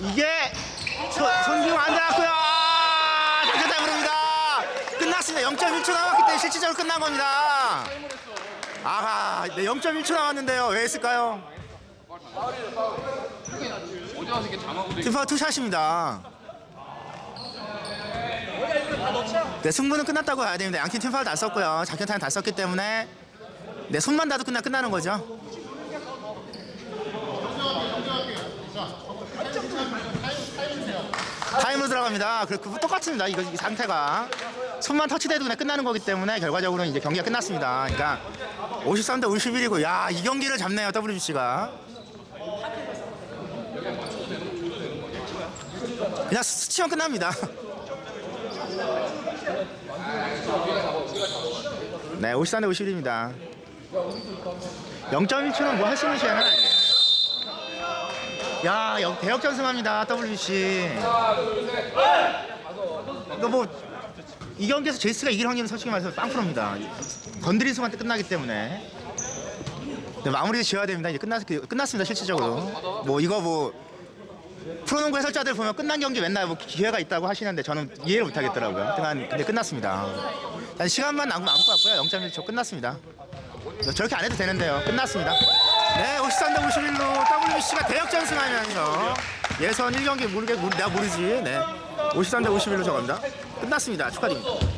이게 소- 손기용 안 닿았고요. 아, 다시 타임으로입니다. 끝났습니다. 0.1초 남았기 때문에 실질적으로 끝난 겁니다. 아하, 네, 0.1초 남았는데요. 왜 했을까요? 팀파워 투샷입니다. 네, 승부는 끝났다고 봐야 됩니다. 양팀 팀파워 다 썼고요. 작전 타임 다 썼기 때문에 네, 손만 닿도 끝나 끝나는 거죠. 들어갑니다. 그, 그 똑같습니다. 이거 이 상태가 손만 터치돼도 그냥 끝나는 거기 때문에 결과적으로 이제 경기가 끝났습니다. 그러니까 53대 51이고 야 이 경기를 잡네요 WBC가. 그냥 스치면 끝납니다. 네, 53대 51입니다. 0.1초는 뭐 할 수 있는 시간은 아니에요. 야, 역- 대역전승합니다, WBC. 이거 뭐, 이 경기에서 제이스가 이길 확률은 솔직히 말해서 빵프로입니다. 건드린 순간 끝나기 때문에. 네, 마무리 지어야 됩니다. 이제 끝났, 끝났습니다, 실질적으로. 뭐, 이거 뭐, 프로농구 해설자들 보면 끝난 경기 맨날 뭐 기회가 있다고 하시는데 저는 이해를 못 하겠더라고요. 하여튼 근데 끝났습니다. 단 시간만 아무 것 같고요. 0.1초 끝났습니다. 저렇게 안 해도 되는데요. 끝났습니다. 네, 53대 51로 WBC가 대역전승하면서 예선 1경기 모르게 모르- 내가 모르지. 네, 53대 51로 저겁니다. 끝났습니다. 축하드립니다.